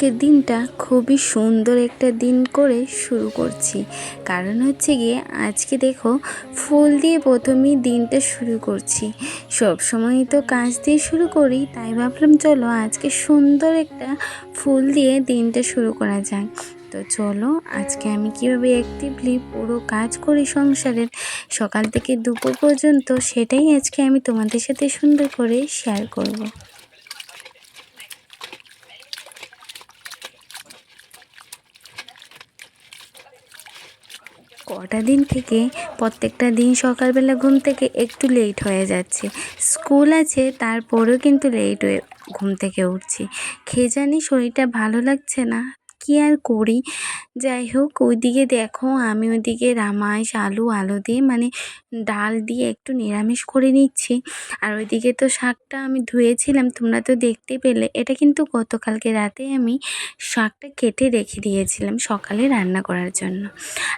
আজকের দিনটা খুবই সুন্দর একটা দিন করে শুরু করছি। কারণ হচ্ছে গিয়ে আজকে দেখো ফুল দিয়ে প্রথমেই দিনটা শুরু করছি। সব সময়ই তো কাজ দিয়ে শুরু করি, তাই ভাবলাম চলো আজকে সুন্দর একটা ফুল দিয়ে দিনটা শুরু করা যাক। তো চলো আজকে আমি কীভাবে অ্যাক্টিভলি পুরো কাজ করি সংসারের, সকাল থেকে দুপুর পর্যন্ত সেটাই আজকে আমি তোমাদের সাথে সুন্দর করে শেয়ার করব। কটা দিন থেকে প্রত্যেকটা দিন সকালবেলা ঘুম থেকে একটু লেট হয়ে যাচ্ছে। স্কুল আছে, তারপরেও কিন্তু লেট হয়ে ঘুম থেকে উঠছি। খেয়ে জানি শরীরটা ভালো লাগছে না। কী আর করি? যাই হোক, ওইদিকে দেখো, আমি ওইদিকে রামাইশ আলু আলু দিয়ে মানে ডাল দিয়ে একটু নিরামিষ করে নিচ্ছি। আর ওইদিকে তো শাকটা আমি ধুয়েছিলাম, তোমরা তো দেখতে পেলে। এটা কিন্তু গতকালকে রাতে আমি শাকটা কেটে রেখে দিয়েছিলাম সকালে রান্না করার জন্য।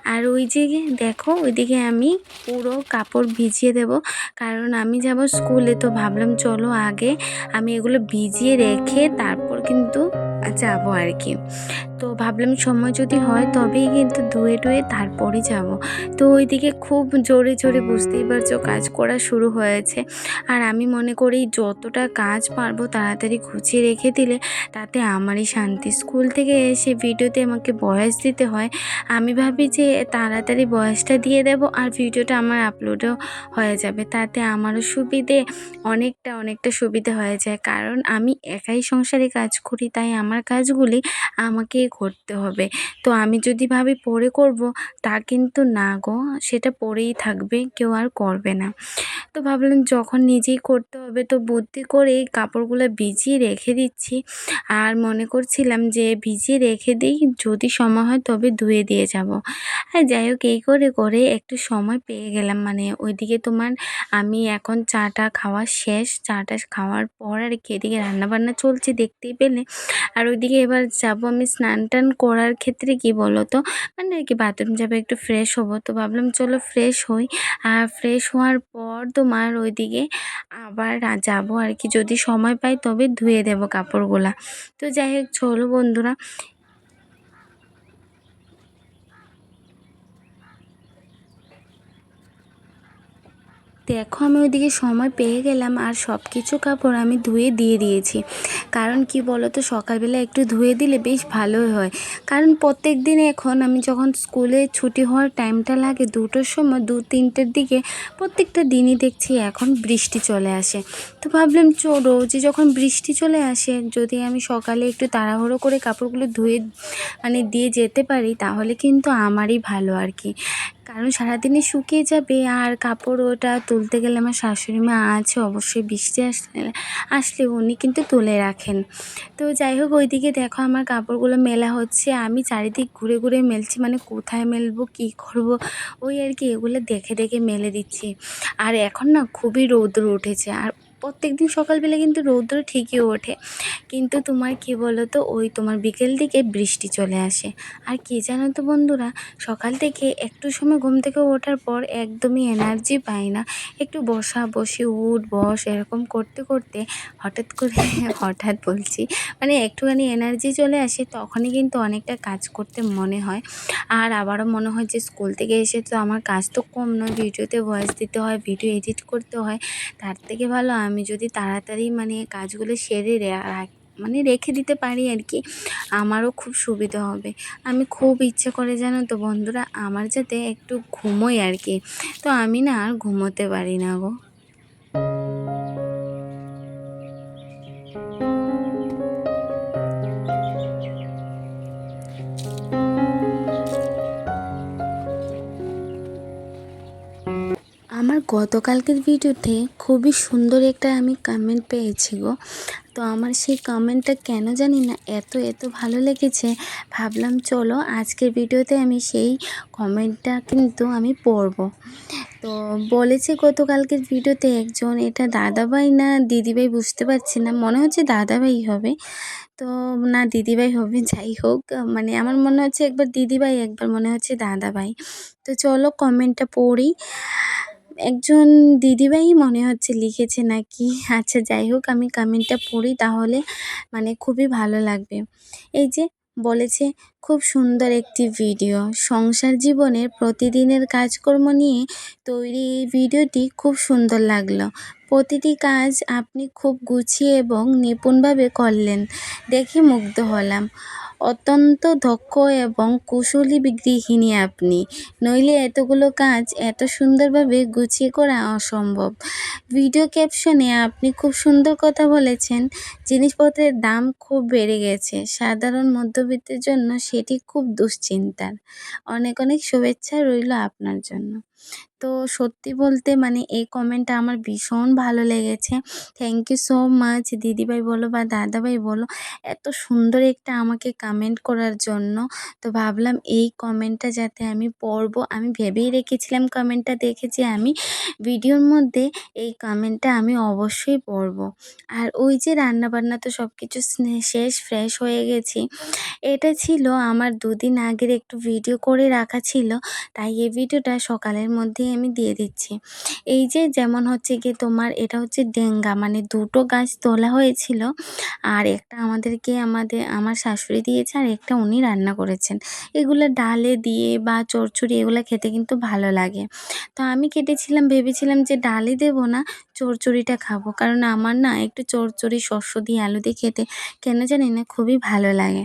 আর ওই যে দেখো, ওইদিকে আমি পুরো কাপড় ভিজিয়ে দেব। কারণ আমি যাব স্কুলে, তো ভাবলাম চলো আগে আমি এগুলো ভিজিয়ে রেখে তারপর কিন্তু যাব আর কি তো ভাবলাম সময় যদি হয় তবেই কিন্তু ধুয়ে টুয়ে তারপরে যাব। তো ওইদিকে খুব জোরে জোরে বুঝতেই পারছ কাজ করা শুরু হয়েছে। আর আমি মনে করি যতটা কাজ পারব তাড়াতাড়ি গুছিয়ে রেখে দিলে তাতে আমারই শান্তি। স্কুল থেকে এসে ভিডিওতে আমাকে বয়স দিতে হয়। আমি ভাবি যে তাড়াতাড়ি বয়সটা দিয়ে দেব আর ভিডিওটা আমার আপলোডও হয়ে যাবে। তাতে আমারও সুবিধে, অনেকটা অনেকটা সুবিধে হয়ে যায়। কারণ আমি একাই সংসারে কাজ করি, তাই আমার কাজগুলি আমাকেই করতে হবে। তো আমি যদি ভাবি পরে করব, তা কিন্তু না গো, সেটা পরেই থাকবে, কেউ আর করবে না। তো ভাবলাম যখন নিজেই করতে হবে, তো বুদ্ধি করে কাপড়গুলো ভিজিয়ে রেখে দিচ্ছি। আর মনে করছিলাম যে ভিজিয়ে রেখে দিই, যদি সময় হয় তবে ধুয়ে দিয়ে যাব। আর যাই হোক, এই করে করে একটু সময় পেয়ে গেলাম। মানে ওইদিকে তোমার আমি এখন চাটা খাওয়া শেষ, চাটা খাওয়ার পর আর কি এদিকে রান্নাবান্না চলছে দেখতেই পেলে। আর ওইদিকে এবার যাব আমি স্নান টান করার ক্ষেত্রে কি বলো তো মানে আর কি বাথরুম যাবে একটু ফ্রেশ হব। তো ভাবলাম চলো ফ্রেশ হই। আর ফ্রেশ হওয়ার পর তোমার ওইদিকে আবার যাব আর কি। যদি সময় পাই তবে ধুয়ে দেবো কাপড়গুলা। তো যাই হোক, চলো বন্ধুরা দেখো, আমি ওইদিকে সময় পেয়ে গেলাম আর সব কিছু কাপড় আমি ধুয়ে দিয়ে দিয়েছি। কারণ কি বলো তো সকালবেলা একটু ধুয়ে দিলে বেশ ভালোই হয়। কারণ প্রত্যেক দিন এখন আমি যখন স্কুলে ছুটি হওয়ার টাইমটা লাগে দুটোর সময়, দু, তিনটের দিকে প্রত্যেকটা দিনই দেখছি এখন বৃষ্টি চলে আসে। তো ভাবলাম, চো, রোজই যখন বৃষ্টি চলে আসে, যদি আমি সকালে একটু তাড়াহুড়ো করে কাপড়গুলো ধুয়ে মানে দিয়ে যেতে পারি, তাহলে কিন্তু আমারই ভালো আর কি। কারণ সারাদিনে শুকিয়ে যাবে আর কাপড় ওটা তুলতে গেলে আমার শাশুড়ি মা আছে, অবশ্যই বৃষ্টি আসলে আসলে উনি কিন্তু তুলে রাখেন। তো যাই হোক, ওইদিকে দেখো আমার কাপড়গুলো মেলা হচ্ছে। আমি চারিদিক ঘুরে ঘুরে মেলছি মানে কোথায় মেলবো, কী করব, ওই আর কি, এগুলো দেখে দেখে মেলে দিচ্ছি। আর এখন না খুবই রৌদ্র উঠেছে। আর প্রত্যেক দিন সকালবেলা কিন্তু রৌদ্র ঠিকই ওঠে। কিন্তু তোমার কি বলো তো ওই তোমার বিকেল দিকে বৃষ্টি চলে আসে। আর কি জানো তো বন্ধুরা, সকাল থেকে একটু সময় ঘুম থেকে ওঠার পর একদমই এনার্জি পাই না। একটু বসা, বসে, উঠ, বস, এরকম করতে করতে হঠাৎ করে, হঠাৎ বলছি মানে একটুখানি এনার্জি চলে আসে, তখনই কিন্তু অনেকটা কাজ করতে মনে হয়। আর আবারও মনে হয় যে স্কুল থেকে এসে তো আমার কাজ তো কম নয়, ভিডিওতে ভয়েস দিতে হয় ভিডিও এডিট করতে হয়, তার থেকে ভালো আমি যদি তাড়াতাড়ি মানে কাজগুলো সেরে মানে রেখে দিতে পারি আর কি, আমারও খুব সুবিধা হবে। আমি খুব ইচ্ছে করে জানো তো বন্ধুরা, আমার যাতে একটু ঘুমোই আর কি। তো আমি না আর ঘুমোতে পারি না গো। গতকালকের ভিডিওতে খুবই সুন্দর একটা আমি কমেন্ট পেয়েছি গো। তো আমার সেই কমেন্টটা কেন জানি না, এত এত ভালো লেগেছে। ভাবলাম চলো আজকের ভিডিওতে আমি সেই কমেন্টটা কিন্তু আমি পড়ব। তো বলেছে গতকালকের ভিডিওতে একজন, এটা দাদাভাই না দিদিভাই বুঝতে পারছি না, মনে হচ্ছে দাদাভাই হবে। তো না দিদিভাই হবে, যাই হোক মানে আমার মনে হচ্ছে একবার দিদিভাই, একবার মনে হচ্ছে দাদাভাই। তো চলো কমেন্টটা পড়ি। একজন দিদিভাই মনে হচ্ছে লিখেছে নাকি? আচ্ছা যাই হোক, আমি কমেন্টটা পড়ি তাহলে মানে খুবই ভালো লাগবে। এই যে বলেছে, খুব সুন্দর একটি ভিডিও সংসার জীবনের প্রতিদিনের কাজকর্ম নিয়ে তৈরি এই ভিডিওটি খুব সুন্দর লাগল। প্রতিটি কাজ আপনি খুব গুছিয়ে এবং নিপুণভাবে করলেন। দেখে মুগ্ধ হলাম। অত্যন্ত দক্ষ এবং কুশলী গৃহিণী আপনি। নইলে এতগুলো কাজ এত সুন্দরভাবে গুছিয়ে করা অসম্ভব। ভিডিও ক্যাপশনে আপনি খুব সুন্দর কথা বলেছেন, জিনিসপত্রের দাম খুব বেড়ে গেছে। সাধারণ মধ্যবিত্তের জন্য সেটি খুব দুশ্চিন্তার। অনেক অনেক শুভেচ্ছা রইল আপনার জন্য। তো সত্যি বলতে মানে এই কমেন্টটা আমার ভীষণ ভালো লেগেছে। থ্যাংক ইউ সো মাচ দিদিভাই বলো বা দাদাভাই বলো, এত সুন্দর একটা আমাকে কমেন্ট করার জন্য। তো ভাবলাম এই কমেন্টটা যাতে আমি পড়ব। আমি ভেবেই রেখেছিলাম কমেন্টটা দেখেছি আমি ভিডিওর মধ্যে এই কমেন্টটা আমি অবশ্যই পড়ব। আর ওই যে রান্নাবান্না তো সব কিছু শেষ ফ্রেশ হয়ে গেছি। এটা ছিল আমার দুদিন আগের একটু ভিডিও করে রাখা ছিল। তাই এই ভিডিওটা সকালের মধ্যেই আমি দিয়ে দিচ্ছি। এই যে যেমন হচ্ছে গিয়ে তোমার এটা হচ্ছে ডেঙ্গা মানে দুটো গাছ তোলা হয়েছিল আর একটা আমাদেরকে আমাদের, আমার শাশুড়ি দিয়েছে আর একটা উনি রান্না করেছেন। এগুলো ডালে দিয়ে বা চচ্চড়ি এগুলো খেতে কিন্তু ভালো লাগে। তো আমি কেটেছিলাম, ভেবেছিলাম যে ডালে দেবো না চচ্চড়িটা খাব। কারণ আমার না একটু চচ্চড়ি শস্য দিয়ে আলু দিয়ে খেতে কেন জানি না খুবই ভালো লাগে।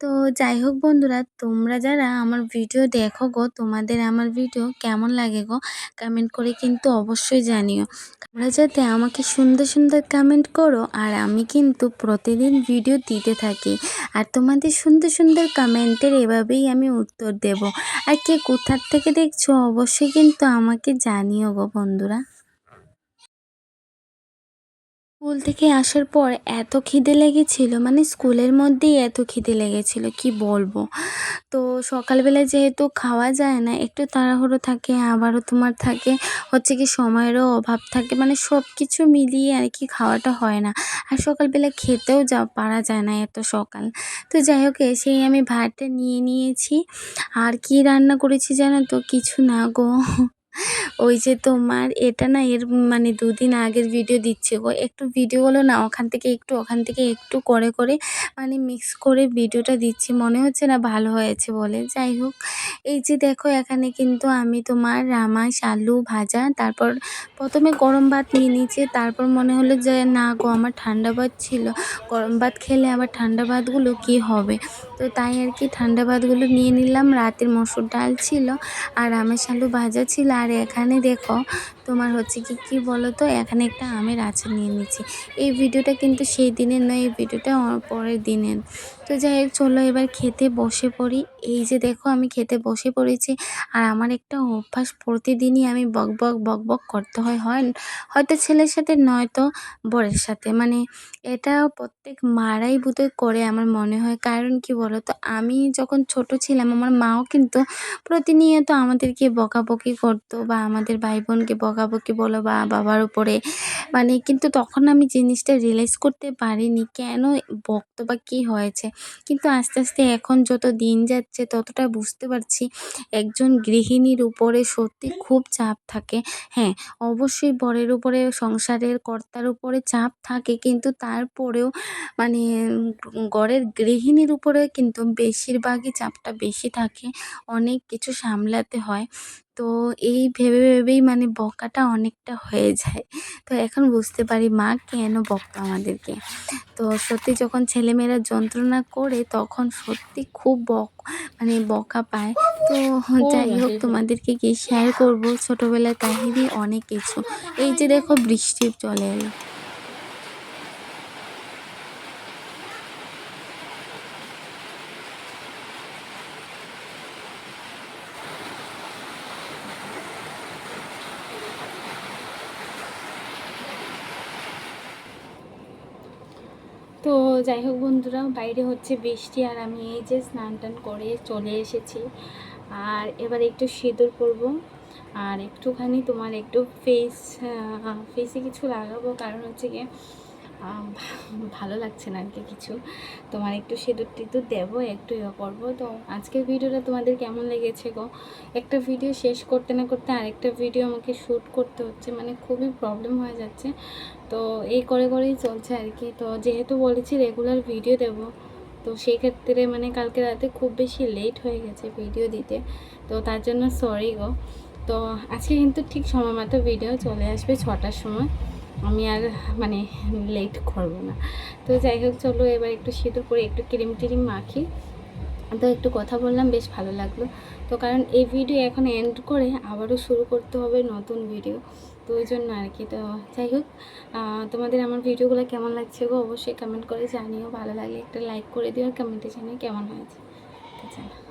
তো যাই হোক বন্ধুরা, তোমরা যারা আমার ভিডিও দেখো গো, তোমাদের আমার ভিডিও কেমন লাগে গো? কমেন্ট করে কিন্তু অবশ্যই জানিও। তোমরা যাতে আমাকে সুন্দর সুন্দর কমেন্ট করো, আর আমি কিন্তু প্রতিদিন ভিডিও দিতে থাকি। আর তোমাদের সুন্দর সুন্দর কমেন্টের এভাবেই আমি উত্তর দেব। আর কে কোথার থেকে দেখছ, অবশ্যই কিন্তু আমাকে জানিও গো বন্ধুরা। স্কুল থেকে আসার পর এত খিদে লেগেছিল মানে স্কুলের মধ্যেই এত খিদে লেগেছিল, কি বলব? তো সকালবেলা যেহেতু খাওয়া যায় না, একটু তাড়াহুড়ো থাকে, আবারও তোমার থাকে, হচ্ছে কি সময়েরও অভাব থাকে মানে সব কিছু মিলিয়ে আর কি খাওয়াটা হয় না। আর সকালবেলা খেতেও যা পারা যায় না এত সকাল। তো যাই হোক, এসেই আমি ভাতটা নিয়ে নিয়েছি। আর কি রান্না করেছি জানো তো? কিছু না গো। ওই যে তোমার, এটা না এর মানে দুদিন আগের ভিডিও দিচ্ছে গো। একটু ভিডিওগুলো না, ওখান থেকে একটু, ওখান থেকে একটু করে করে মানে মিক্স করে ভিডিওটা দিচ্ছি। মনে হচ্ছে না ভালো হয়েছে বলে। যাই হোক, এই যে দেখো, এখানে কিন্তু আমি তোমার রামাস আলু ভাজা, তারপর প্রথমে গরম ভাত নিয়ে নিয়েছি। তারপর মনে হলো যে, না গো, আমার ঠান্ডা ভাত ছিল। গরম ভাত খেলে আবার ঠান্ডা ভাতগুলো কি হবে? তো তাই আর কি ঠান্ডা ভাতগুলো নিয়ে নিলাম। রাতের মসুর ডাল ছিল আর রামেশ আলু ভাজা ছিল। আর এখানে দেখো তোমার হচ্ছে কি কি বলো তো এখানে একটা আমের আচার নিয়ে নিচ্ছি। এই ভিডিওটা কিন্তু সেই দিনের নয়, এই ভিডিওটা পরের দিনের। তো যাই হোক, চলো এবার খেতে বসে পড়ি। এই যে দেখো, আমি খেতে বসে পড়েছি। আর আমার একটা অভ্যাস, প্রতিদিনই আমি বক বক বক বক করতে হয়। হয় হয়তো ছেলের সাথে নয়তো বরের সাথে। মানে এটা প্রত্যেক মারাই বোধহয় করে আমার মনে হয়। কারণ কি বলো তো আমি যখন ছোট ছিলাম, আমার মাও কিন্তু প্রতিনিয়ত আমাদেরকে বকাবকি করতো বা আমাদের ভাই বোনকে বকাবকি বলো বা বাবার উপরে। মানে কিন্তু তখন আমি জিনিসটা রিয়েলাইজ করতে পারিনি কেন বকতো বা কী হয়েছে। কিন্তু আস্তে আস্তে এখন যত দিন যাচ্ছে ততটা বুঝতে পারছি একজন গৃহিণীর উপরে সত্যি খুব চাপ থাকে। হ্যাঁ অবশ্যই বরের উপরে, সংসারের কর্তার উপরে চাপ থাকে কিন্তু তারপরেও মানে ঘরের গৃহিণীর উপরে কিন্তু বেশিরভাগই চাপটা বেশি থাকে। অনেক কিছু সামলাতে হয়। তো এই ভেবে ভেবেই মানে বকাটা অনেকটা হয়ে যায়। তো এখন বুঝতে পারি মা কেন বকতো আমাদেরকে। তো সত্যি যখন ছেলেমেয়েরা যন্ত্রণা করে তখন সত্যি খুব বক মানে বকা পায়। তো যাই হোক তোমাদেরকে কি শেয়ার করব। ছোটোবেলার কাহিনী, অনেক কিছু। এই যে দেখো বৃষ্টি চলে এলো তো যাই হোক বন্ধুরা, বাইরে হচ্ছে বৃষ্টি আর আমি এই যে স্নান টান করে চলে এসেছি। আর এবার একটু সিঁদুর করব আর একটুখানি তোমার একটু ফেস ফেসে কিছু লাগাবো। কারণ হচ্ছে গিয়ে ভালো লাগছে না আর কি কিছু তোমার একটু সিঁদুর টিঁদুর দেবো, একটু ইয়ে করব। তো আজকের ভিডিওটা তোমাদের কেমন লেগেছে গো? একটা ভিডিও শেষ করতে না করতে আরেকটা ভিডিও আমাকে শ্যুট করতে হচ্ছে মানে খুবই প্রবলেম হয়ে যাচ্ছে। তো এই করে করেই চলছে আর কি তো যেহেতু বলেছি রেগুলার ভিডিও দেব, তো সেই ক্ষেত্রে মানে কালকে রাতে খুব বেশি লেট হয়ে গেছে ভিডিও দিতে। তো তার জন্য সরি গো। তো আজকে কিন্তু ঠিক সময় মতো ভিডিও চলে আসবে ছটার সময়। আমি আর মানে লেট করব না। তো যাই হোক, চলো এবার একটু সিঁদুর করে একটু ক্রিম টিরিম মাখি। তো একটু কথা বললাম, বেশ ভালো লাগল। তো কারণ এই ভিডিও এখন এন্ড করে আবারও শুরু করতে হবে নতুন ভিডিও তো ওই জন্য আর কি। তো যাই হোক তোমাদের আমার ভিডিওগুলো কেমন লাগছে গো? অবশ্যই কমেন্ট করে জানিও। ভালো লাগলে একটা লাইক করে দিও আর কমেন্টে জানিও কেমন হয়েছে। তো চলো।